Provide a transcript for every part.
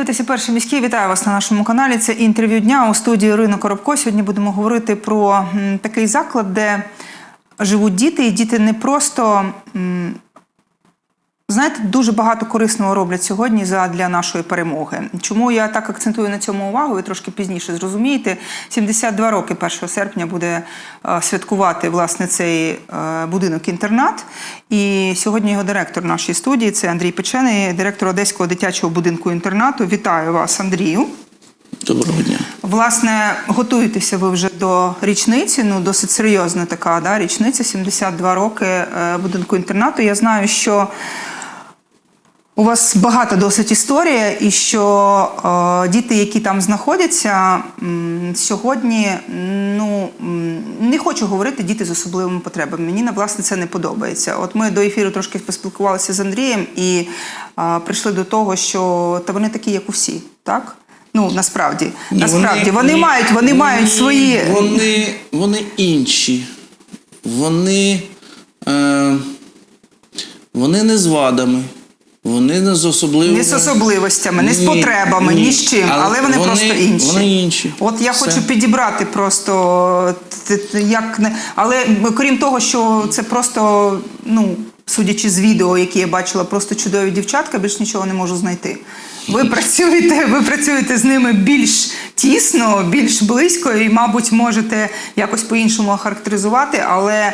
дивитеся перший міський. Вітаю вас на нашому каналі. Це інтерв'ю дня у студії Ірина Коробко. Сьогодні будемо говорити про такий заклад, де живуть діти, і діти не просто. Знаєте, дуже багато корисного роблять сьогодні для нашої перемоги. Чому я так акцентую на цьому увагу? Ви трошки пізніше зрозумієте. 72 роки 1 серпня буде е, святкувати власне цей е, будинок-інтернат. І сьогодні його директор нашої студії це Андрій Печений, директор Одеського дитячого будинку інтернату. Вітаю вас, Андрію. Доброго дня. Власне, готуєтеся ви вже до річниці. Ну, досить серйозна така да, річниця, 72 роки е, будинку інтернату. Я знаю, що у вас багата досить історія, і що е, діти, які там знаходяться, м, сьогодні, ну м, не хочу говорити діти з особливими потребами. Мені на власне це не подобається. От ми до ефіру трошки поспілкувалися з Андрієм і е, прийшли до того, що та вони такі, як усі, так? Ну насправді, Ні, насправді вони, ні, мають, вони ні, мають свої. Вони, вони інші. Вони, е, вони не з вадами. Вони не з особливими. Не з особливостями, не з потребами, ні, з чим, але, вони, просто інші. Вони інші. От я Все. хочу підібрати просто як не. Але крім того, що це просто, ну, судячи з відео, які я бачила, просто чудові дівчатка, більш нічого не можу знайти. Ви працюєте, ви працюєте з ними більш тісно, більш близько, і, мабуть, можете якось по-іншому охарактеризувати, але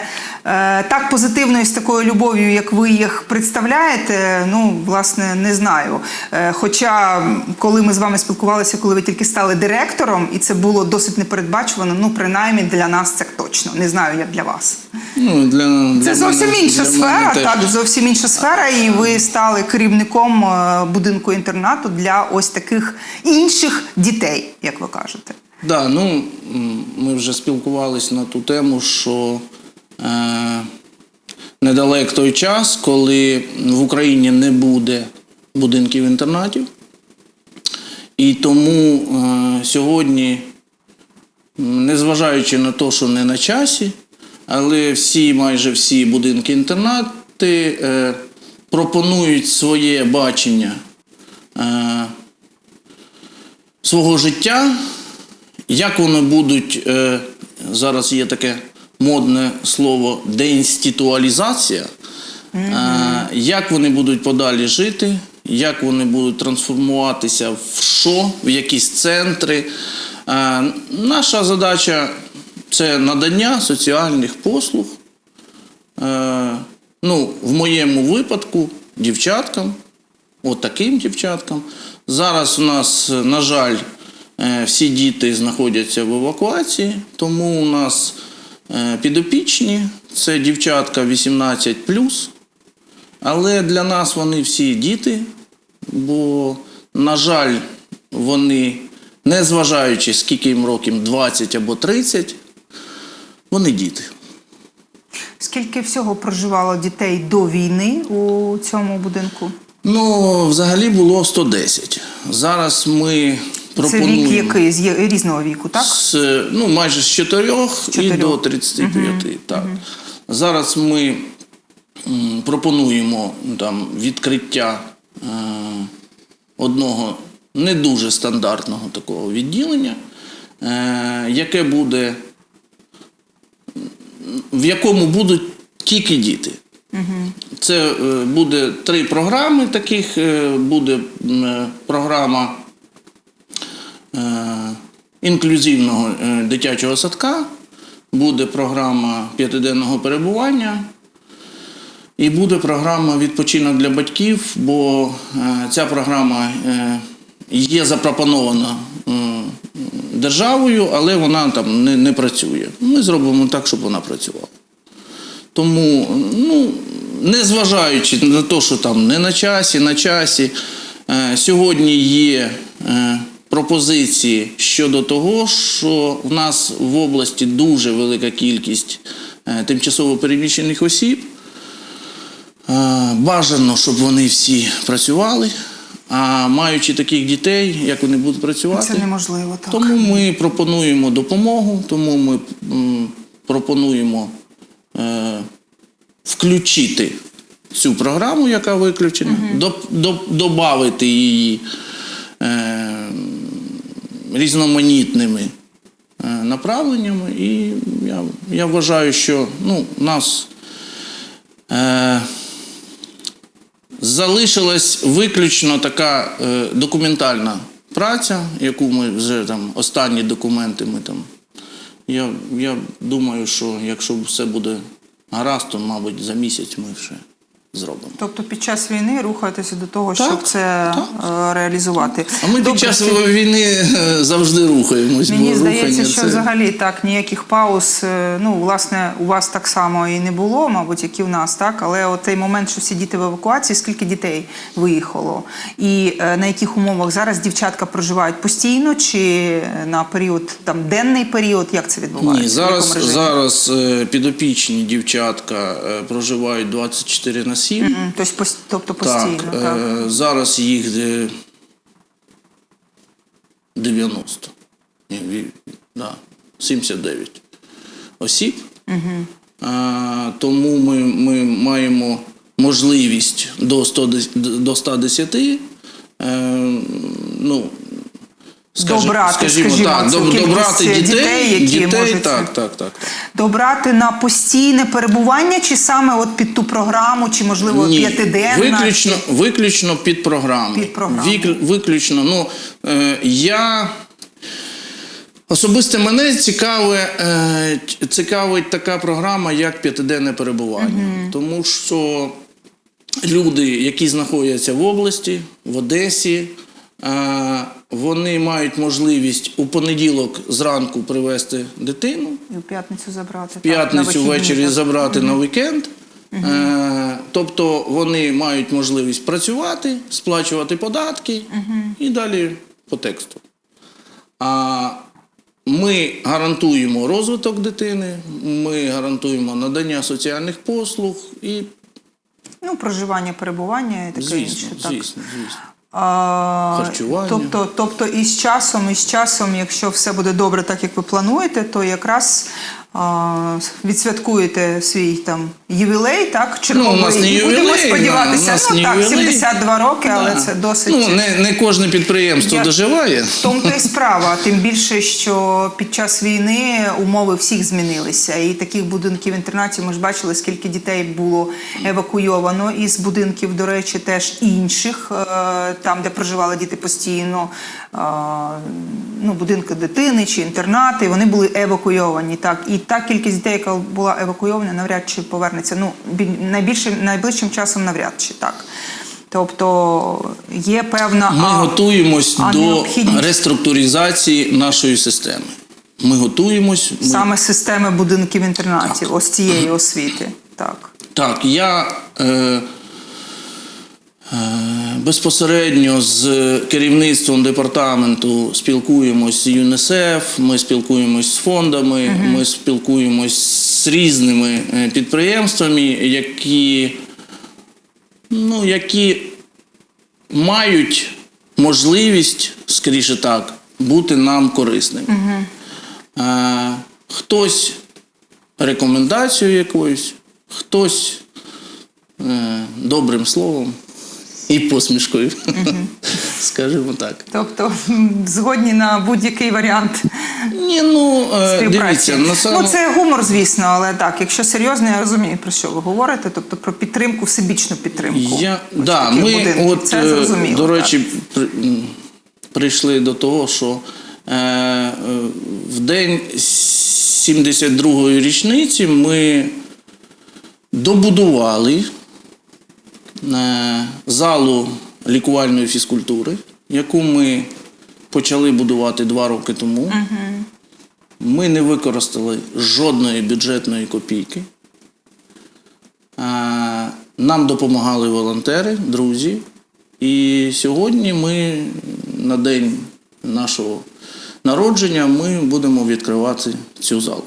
так позитивно і з такою любов'ю, як ви їх представляєте, ну, власне, не знаю. Е, хоча, коли ми з вами спілкувалися, коли ви тільки стали директором, і це було досить непередбачувано, ну, принаймні для нас це точно. Не знаю, як для вас. Ну, для, для Це зовсім мене- інша для сфера, так, зовсім інша сфера, і ви стали керівником е, будинку інтернату для ось таких інших дітей, як ви кажете. Да, ну, ми вже спілкувалися на ту тему, що е, недалек той час, коли в Україні не буде будинків інтернатів. І тому е, сьогодні, незважаючи на те, що не на часі, але всі, майже всі будинки інтернати е, пропонують своє бачення е, свого життя, як вони будуть, е, зараз є таке модне слово деінституалізація, е, як вони будуть подалі жити, як вони будуть трансформуватися в що, в якісь центри. Е, наша задача це надання соціальних послуг. Е, ну, в моєму випадку дівчаткам, от дівчаткам. Зараз у нас, на жаль, всі діти знаходяться в евакуації, тому у нас підопічні це дівчатка 18 але для нас вони всі діти, бо, на жаль, вони, незважаючи скільки їм років, 20 або 30, вони діти. Скільки всього проживало дітей до війни у цьому будинку? Ну, взагалі було 110. Зараз ми Це вік який з різного віку, так? з, ну, майже з 4 і до 35. Так. Зараз ми м, пропонуємо ну, там, відкриття е, одного не дуже стандартного такого відділення, е, яке буде, в якому будуть тільки діти. Це е, буде три програми таких. е, Буде е, програма інклюзивного е, дитячого садка, буде програма п'ятиденного перебування. І буде програма відпочинок для батьків, бо е, ця програма е, є запропонована е, державою, але вона там не, не працює. Ми зробимо так, щоб вона працювала. Тому, ну, незважаючи на те, що там не на часі, на часі, е, сьогодні є е, пропозиції щодо того, що в нас в області дуже велика кількість е, тимчасово переміщених осіб. Е, Бажано, щоб вони всі працювали. А маючи таких дітей, як вони будуть працювати, Це неможливо, так. тому ми пропонуємо допомогу, тому ми пропонуємо е, включити цю програму, яка виключена, до, до, додати її різноманітними е, направленнями. І я, я вважаю, що ну, нас е, залишилась виключно така е, документальна праця, яку ми вже там останні документи ми там. Я, я думаю, що якщо все буде гаразд, то, мабуть, за місяць ми вже зробимо. Тобто під час війни рухатися до того, Так, щоб це так. е, реалізувати. А ми Добре, під час війни е, завжди рухаємось. Мені бо здається, що це- взагалі так ніяких пауз. е, Ну, власне, у вас так само і не було, мабуть, як і в нас, так. Але от той момент, що всі діти в евакуації, скільки дітей виїхало, і на яких умовах зараз дівчатка проживають постійно чи на період там денний період? Як це відбувається? Ні, зараз, зараз підопічні дівчатка проживають 24 на 7. М, Тобто, тобто постійно, так, так. е, зараз їх е, 90. Ні, ві- да, 79 осіб. Угу. тому ми, ми маємо можливість до 100, до 110. Е, ну, Добрати, скажімо, так, цю доб- добрати дітей, дітей, які дітей можуть- так, так, так, так. Добрати на постійне перебування, чи саме от під ту програму, чи можливо Ні, п'ятиденна? виключно, виключно під програми. Під програми. Вік- виключно. Ну, е, я особисто мене цікаве, е, цікавить така програма, як п'ятиденне перебування. Тому що люди, які знаходяться в області, в Одесі, е, вони мають можливість у понеділок зранку привезти дитину. І в п'ятницю забрати. на п'ятницю ввечері забрати на вікенд. Е, тобто вони мають можливість працювати, сплачувати податки і далі по тексту. А ми гарантуємо розвиток дитини, ми гарантуємо надання соціальних послуг і, Ну, проживання, перебування і таке звісно, інше. Так. звісно, звісно. А, Харчування. Тобто, тобто із часом, і з часом, якщо все буде добре, так як ви плануєте, то якраз а, відсвяткуєте свій там ювілей, так? Черговий. Ну, у нас не І будемо ювілей, сподіватися. у нас ну не так, ювілей. 72 роки, але Да. це досить. Ну, не, не кожне підприємство Я- доживає. В тому то й справа. Тим більше, що під час війни умови всіх змінилися. І таких будинків інтернатів ми ж бачили, скільки дітей було евакуйовано із будинків, до речі, теж інших, е, там, де проживали діти постійно, е, ну, будинки дитини чи інтернати, вони були евакуйовані. Так. І та кількість дітей, яка була евакуйована, навряд чи повернеться. Ну, бі- найбільшим, найближчим часом навряд чи так. Тобто є певна Ми а, готуємось а до реструктуризації нашої системи. Ми готуємось. Ми... саме системи будинків інтернатів, ось цієї освіти. Так. Так, я е, безпосередньо з керівництвом департаменту спілкуємось з ЮНІСЕФ, ми спілкуємось з фондами, ми спілкуємось з різними е, підприємствами, які, ну, які мають можливість, скоріше так, бути нам корисними. Е, хтось рекомендацією якоюсь, хтось е, добрим словом і посмішкою, скажімо так. Тобто згодні на будь-який варіант Ні, ну е, співпраці. дивіться, на самому... Ну це гумор, звісно, але так, якщо серйозно, я розумію, про що ви говорите, тобто про підтримку, всебічну підтримку. Я, ось да, ми от, це е, зрозуміло. до речі, при, прийшли до того, що е, е, в день 72-ї річниці ми добудували залу лікувальної фізкультури, яку ми почали будувати два роки тому. Ми не використали жодної бюджетної копійки. Е, Нам допомагали волонтери, друзі. І сьогодні ми на день нашого народження ми будемо відкривати цю залу.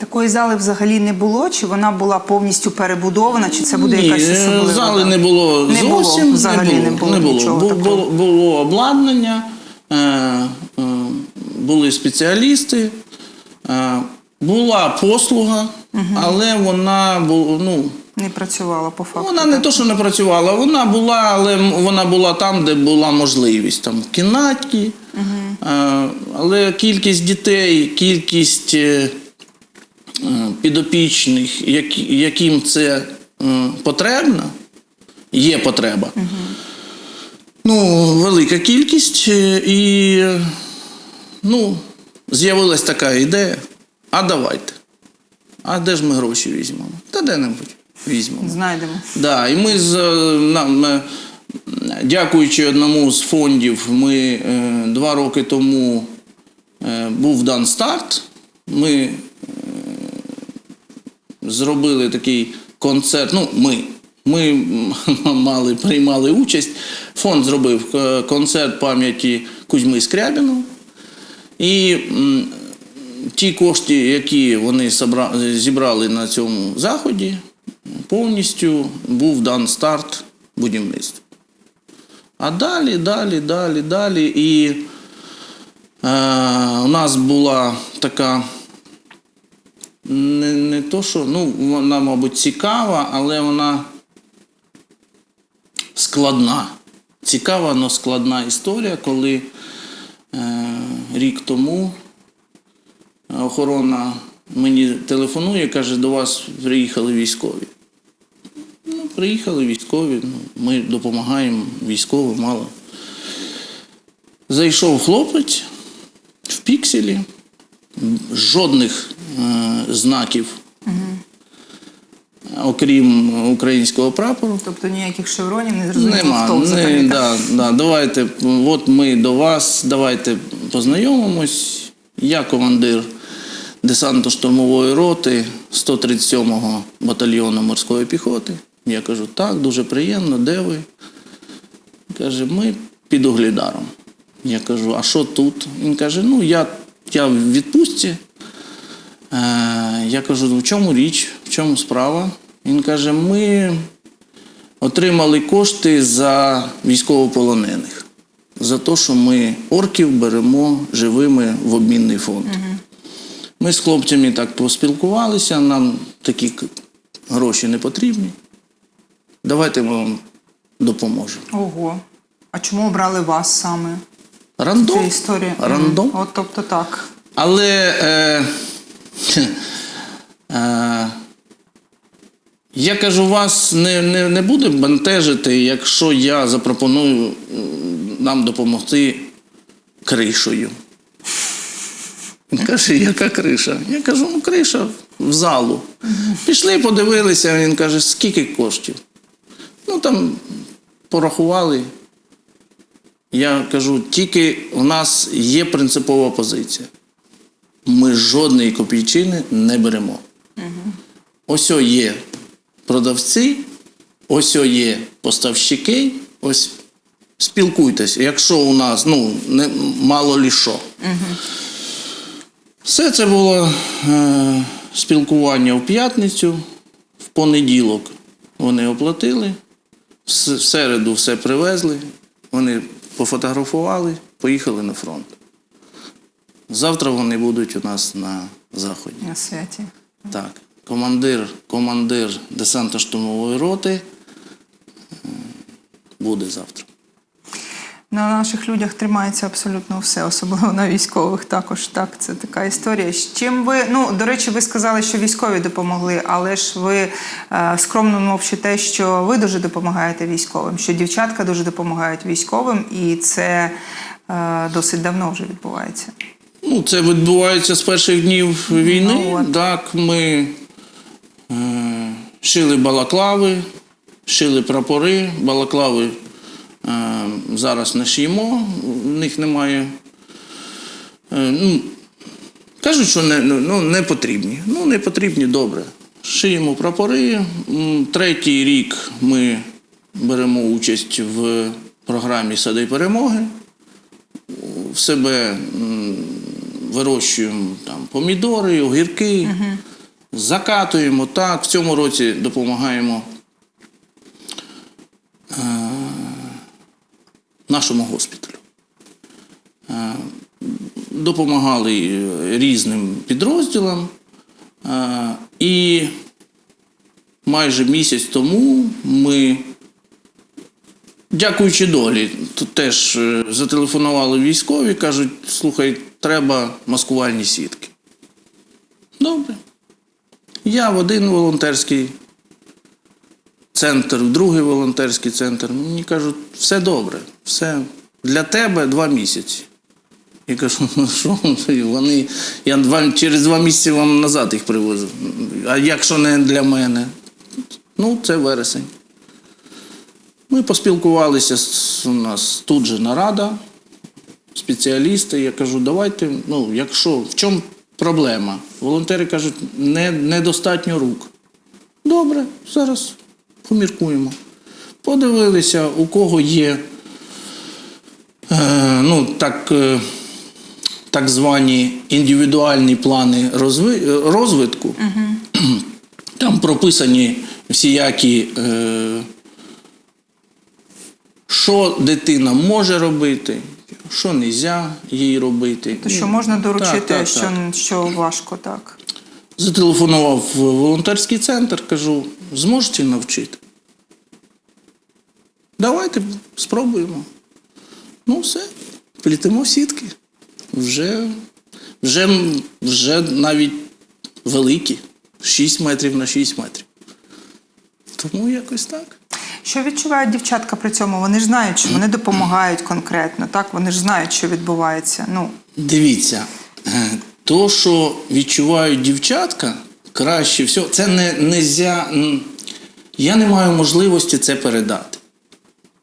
Такої зали взагалі не було, чи вона була повністю перебудована, чи це буде Ні, якась особлива? зали да? не було Не було, взагалі не було нічого Бу- такого. Було, було обладнання, е, е, були спеціалісти, е, була послуга, але вона ну, Не працювала по факту. Вона не то, що не працювала, вона була, але вона була там, де була можливість. Там в кімнаті. Е, Але кількість дітей, кількість е, е, підопічних, яким це потрібно, є потреба. Ну, велика кількість, е, і ну, з'явилась така ідея. А давайте. А де ж ми гроші візьмемо? Та де-небудь візьмемо. Знайдемо. Да, і ми з е, нам, е, дякуючи одному з фондів, ми е, два роки тому е, був дан старт. Ми зробили такий концерт. Ну, ми. Ми мали, приймали участь. Фонд зробив е, концерт пам'яті Кузьми Скрябіну. І ті кошти, які вони зібрали на цьому заході, повністю був дан старт будівництву. А далі, далі, далі, далі. І е, у нас була така. Не, не то, що, ну, вона, мабуть, цікава, але вона складна. Цікава, але складна історія, коли е, рік тому охорона мені телефонує, каже, до вас приїхали військові. Ну, приїхали військові, ну, ми допомагаємо військовим, мало. Зайшов хлопець в пікселі, жодних е, знаків, окрім українського прапору. Тобто ніяких шевронів, не зрозуміло, Нема. Не, да, да, давайте, от ми до вас, давайте познайомимось. Я командир десантно-штурмової роти 137-го батальйону морської піхоти. Я кажу, так, дуже приємно, де ви? Каже, ми під Оглідаром. Я кажу, а що тут? Він каже, ну я, я в відпустці. Е, я кажу, «Ну, в чому річ, в чому справа? Він каже, ми отримали кошти за військовополонених. За те, що ми орків беремо живими в обмінний фонд. Ми з хлопцями так поспілкувалися, нам такі гроші не потрібні. Давайте ми вам допоможемо. Ого. А чому обрали вас саме? Рандом. історія. Рандом. Мгм. От тобто так. Але е, е, я кажу, вас не, не, не буде бентежити, якщо я запропоную нам допомогти кришею. Він каже, яка криша? Я кажу, ну криша в залу. Пішли, подивилися, він каже, скільки коштів? Ну там порахували. Я кажу, тільки у нас є принципова позиція. Ми жодної копійчини не беремо. Ось є продавці, ось є поставщики, ось спілкуйтеся. Якщо у нас ну, не, мало лі що. Все це було е, спілкування в п'ятницю, в понеділок вони оплатили, в в середу все привезли, вони пофотографували, поїхали на фронт. Завтра вони будуть у нас на заході. На святі. Так, командир, командир десантно-штурмової роти е, буде завтра. На наших людях тримається абсолютно все, особливо на військових також. Так, це така історія. З чим ви, ну до речі, ви сказали, що військові допомогли, але ж ви е, скромно мовчите, що ви дуже допомагаєте військовим, що дівчатка дуже допомагають військовим, і це е, досить давно вже відбувається. Ну, це відбувається з перших днів війни. Ну, так, ми е, шили балаклави, шили прапори, балаклави зараз не шиємо, в них немає. Е, ну, кажуть, що не, ну, не потрібні. Ну, не потрібні, добре. Шиємо прапори. Третій рік ми беремо участь в програмі Сади перемоги. В себе вирощуємо там помідори, огірки, закатуємо так. В цьому році допомагаємо е, нашому госпіталю. Е, допомагали е, різним підрозділам. Е, і майже місяць тому ми, дякуючи долі, тут теж зателефонували військові, кажуть, слухай, треба маскувальні сітки. Добре. Я в один волонтерський центр, в другий волонтерський центр. Мені кажуть, все добре, все для тебе два місяці. Я кажу, ну що, вони, я два, через два місяці вам назад їх привозив. А якщо не для мене? Ну, це вересень. Ми поспілкувалися у нас тут же нарада, спеціалісти. Я кажу, давайте, ну, якщо, в чому проблема? Волонтери кажуть, не, недостатньо рук. Добре, зараз поміркуємо. Подивилися, у кого є е, ну, так, е, так звані індивідуальні плани розви, е, розвитку. Там прописані всіякі, е, що дитина може робити, що не можна їй робити. То що можна доручити, Так, так, що, так. що важко, так. Зателефонував в волонтерський центр, кажу, зможете навчити? Давайте спробуємо. Ну, все, плітимо сітки. Вже, вже, вже навіть великі. 6 метрів на 6 метрів. Тому якось так. Що відчувають дівчатка при цьому? Вони ж знають, що вони допомагають конкретно, так? Вони ж знають, що відбувається. Ну, Дивіться, е, то, що відчувають дівчатка, краще всього, це не нельзя, м, Я не маю можливості це передати.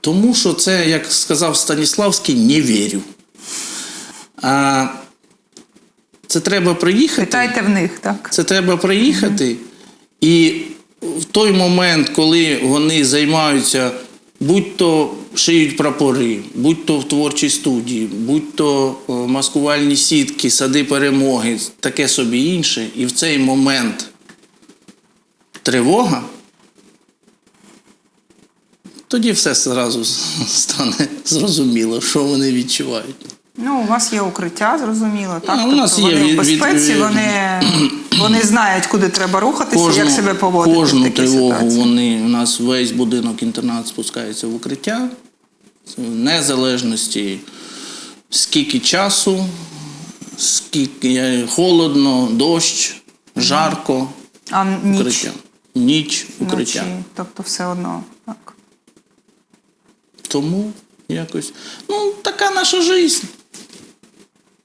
Тому що це, як сказав Станіславський, не вірю. А це треба приїхати. питайте в них, так? Це треба приїхати, і в той момент, коли вони займаються, будь-то шиють прапори, будь-то в творчій студії, будь-то е, маскувальні сітки, сади перемоги, таке собі інше, і в цей момент тривога, тоді все зразу стане зрозуміло, що вони відчувають. Ну, у вас є укриття, зрозуміло, так? Ну, у нас тобто є вони від- в безпеці, від- вони, вони знають, куди треба рухатися, як себе поводити Кожну в такій тривогу ситуації. вони у нас весь будинок інтернат спускається в укриття, незалежності скільки часу, скільки холодно, дощ, жарко, А ніч, укриття. Ніч, укриття. Ночі, тобто все одно. Так. Тому якось. Ну, така наша життя.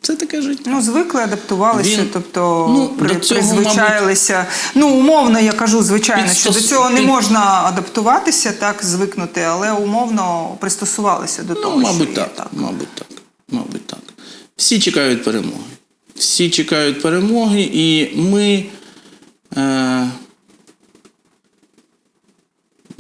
Це таке життя. Ну, звикли, адаптувалися, Він- тобто ну, при, цього, призвичаїлися. Ну, умовно, я кажу, звичайно, що до цього не можна адаптуватися, так, звикнути, але умовно пристосувалися до того, Ну, мабуть, що є, так, Мабуть, так. Мабуть, так. Всі чекають перемоги. Всі чекають перемоги, і ми. Е,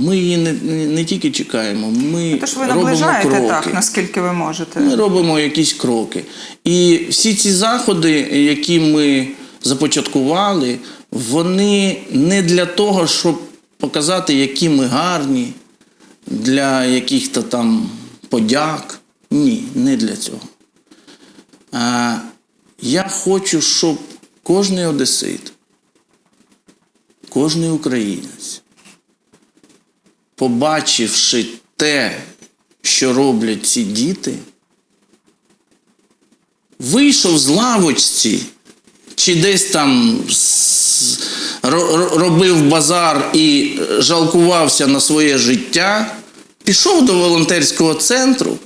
ми її не, не, тільки чекаємо, ми Тож ви робимо наближаєте кроки. так, наскільки ви можете. Ми робимо якісь кроки. І всі ці заходи, які ми започаткували, вони не для того, щоб показати, які ми гарні, для яких-то там подяк. Ні, не для цього. А, я хочу, щоб кожний одесит, кожний українець, побачивши те, що роблять ці діти, вийшов з лавочці, чи десь там робив базар і жалкувався на своє життя, пішов до волонтерського центру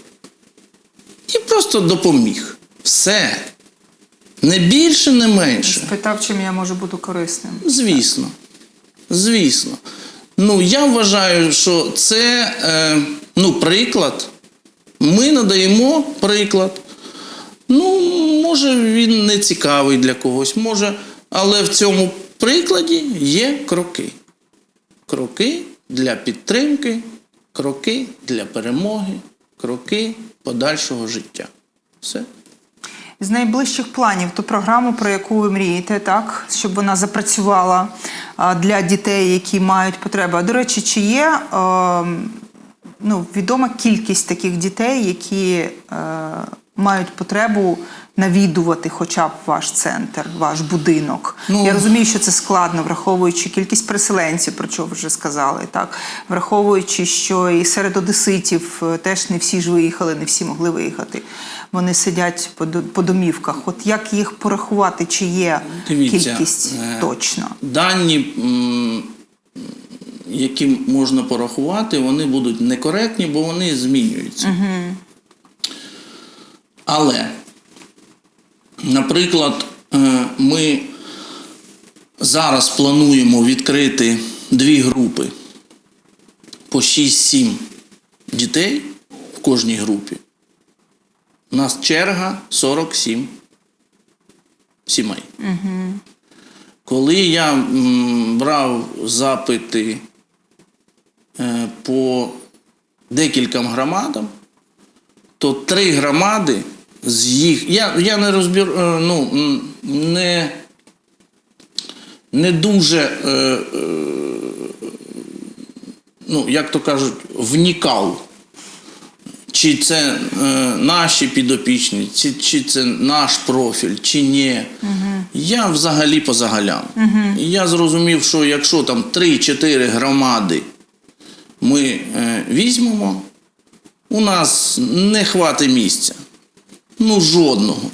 і просто допоміг. Все. Не більше, не менше. Спитав, чим я можу бути корисним. Звісно. Звісно. Ну, я вважаю, що це е, ну, приклад. Ми надаємо приклад. Ну, може, він не цікавий для когось, може, але в цьому прикладі є кроки. Кроки для підтримки, кроки для перемоги, кроки подальшого життя. Все. З найближчих планів ту програму, про яку ви мрієте, так, щоб вона запрацювала для дітей, які мають потреби. А, До речі, чи є е, ну, відома кількість таких дітей, які е, мають потребу навідувати хоча б ваш центр, ваш будинок? Ну, Я розумію, що це складно, враховуючи кількість переселенців, про що ви вже сказали, так враховуючи, що і серед одеситів е, теж не всі ж виїхали, не всі могли виїхати. Вони сидять по, домівках. От як їх порахувати, чи є Дивіться, кількість е, точно? Дані, які можна порахувати, вони будуть некоректні, бо вони змінюються. Але, наприклад, е, ми зараз плануємо відкрити дві групи по 6-7 дітей в кожній групі. У нас черга 47 сімей. Коли я брав запити е, по декільком громадам, то три громади з їх. Я, я не розбір, е, ну, не, не дуже, е, е, ну, як то кажуть, внікав. Чи це е, наші підопічні, чи, чи це наш профіль, чи ні. Я взагалі позагаляв. І я зрозумів, що якщо там 3-4 громади ми е, візьмемо, у нас не хватить місця. Ну, жодного.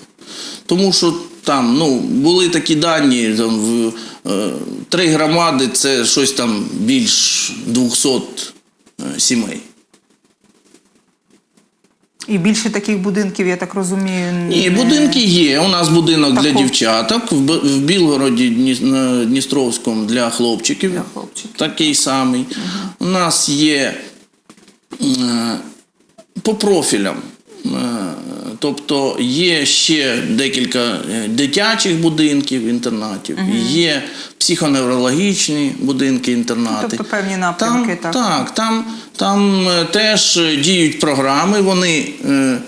Тому що там ну, були такі дані, там, в, е, три громади це щось там більш 200 е, сімей. І більше таких будинків, я так розумію, І не- будинки є. У нас будинок для дівчаток, в Б- в Білгороді Дні- Дністровському для хлопчиків. Для хлопчиків. Такий самий. У нас є е, по профілям. Е, Тобто є ще декілька е, дитячих будинків, інтернатів, є психоневрологічні будинки, інтернати. Тобто певні напрямки, там, так. Так, там, там е, теж діють програми, вони е,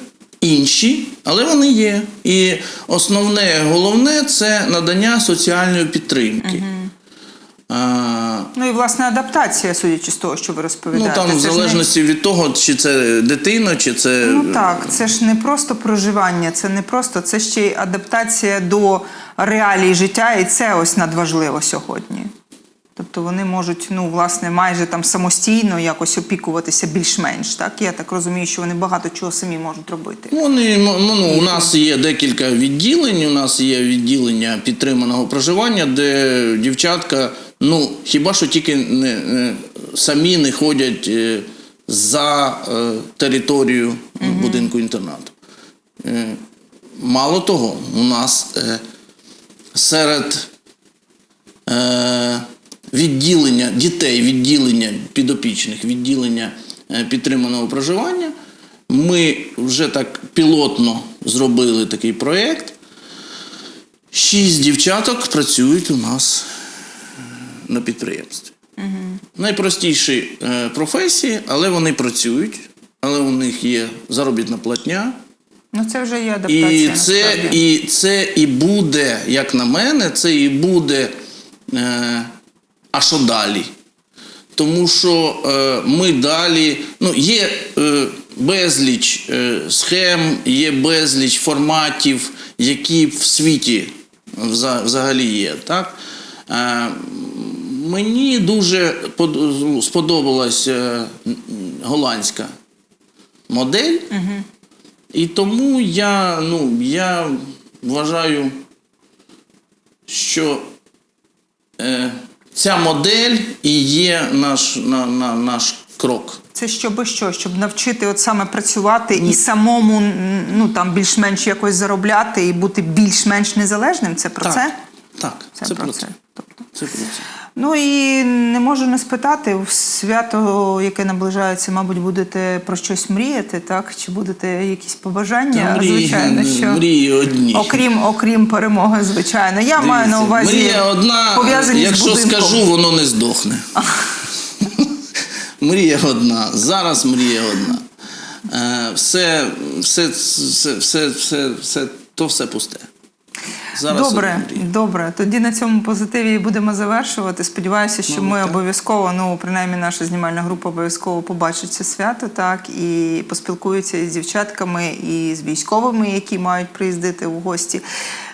інші, але вони є. І основне, головне це надання соціальної підтримки. А, Ну і власне адаптація, судячи з того, що ви ну розповідаєте. там в ж не- залежності від того, чи це дитина, чи це. Ну так, це ж не просто проживання, це не просто, це ще й адаптація до реалій життя, і це ось надважливо сьогодні. Тобто вони можуть, ну, власне, майже там самостійно якось опікуватися більш-менш. Так? Я так розумію, що вони багато чого самі можуть робити. Вони ну, ну, у нас є декілька відділень. У нас є відділення підтриманого проживання, де дівчатка, ну хіба що тільки не, не самі не ходять е, за е, територію е, будинку інтернату. Е, мало того, у нас е, серед е, відділення дітей, відділення підопічних, відділення е, підтриманого проживання. Ми вже так пілотно зробили такий проєкт. Шість дівчаток працюють у нас на підприємстві. Найпростіші е, професії, але вони працюють, але у них є заробітна платня. Ну це вже є адаптація. І це, і це і буде, як на мене, це і буде. Е, а що далі? Тому що е, ми далі. Ну, є е, безліч е, схем, є безліч форматів, які в світі взагалі є. Так? Е, мені дуже под- сподобалась е, голландська модель. І тому я, ну, я вважаю, що е, ця модель і є наш, на, на, наш крок. Це щоби що? Щоб навчити от саме працювати і самому ну, там, більш-менш якось заробляти і бути більш-менш незалежним? Це про так, це? Так, Це, це, про це. це. Тобто. Це про це. Ну і не можу не спитати, в свято, яке наближається, мабуть, будете про щось мріяти, так? Чи будете якісь побажання? Мрії, звичайно, що мрії одні. окрім, окрім перемоги, звичайно. Я маю на увазі Мрія одна, пов'язані з якщо скажу, воно не здохне. мрія одна. Зараз мрія одна. Е, все, все, все, все, все, все, то все пусте. Зараз добре, добре. Тоді на цьому позитиві будемо завершувати. Сподіваюся, що Ну, ми так. обов'язково, ну принаймні наша знімальна група обов'язково побачить це свято, так і поспілкуються із дівчатками, і з військовими, які мають приїздити у гості.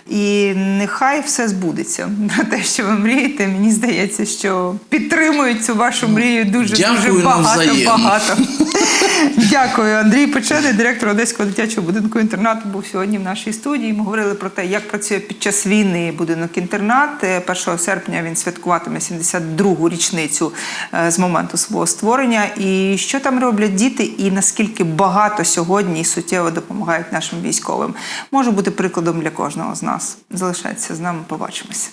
І нехай все збудеться про те, що ви мрієте. Мені здається, що підтримують цю вашу мрію дуже дуже багато багато. Дякую, Андрій Печений, директор Одеського дитячого будинку інтернату, був сьогодні в нашій студії. Ми говорили про те, як працює під час війни будинок інтернат. Е, 1 серпня він святкуватиме 72-гу річницю е, з моменту свого створення. І що там роблять діти, і наскільки багато сьогодні суттєво допомагають нашим військовим, може бути прикладом для кожного з нас. Залишайтеся з нами. Побачимося.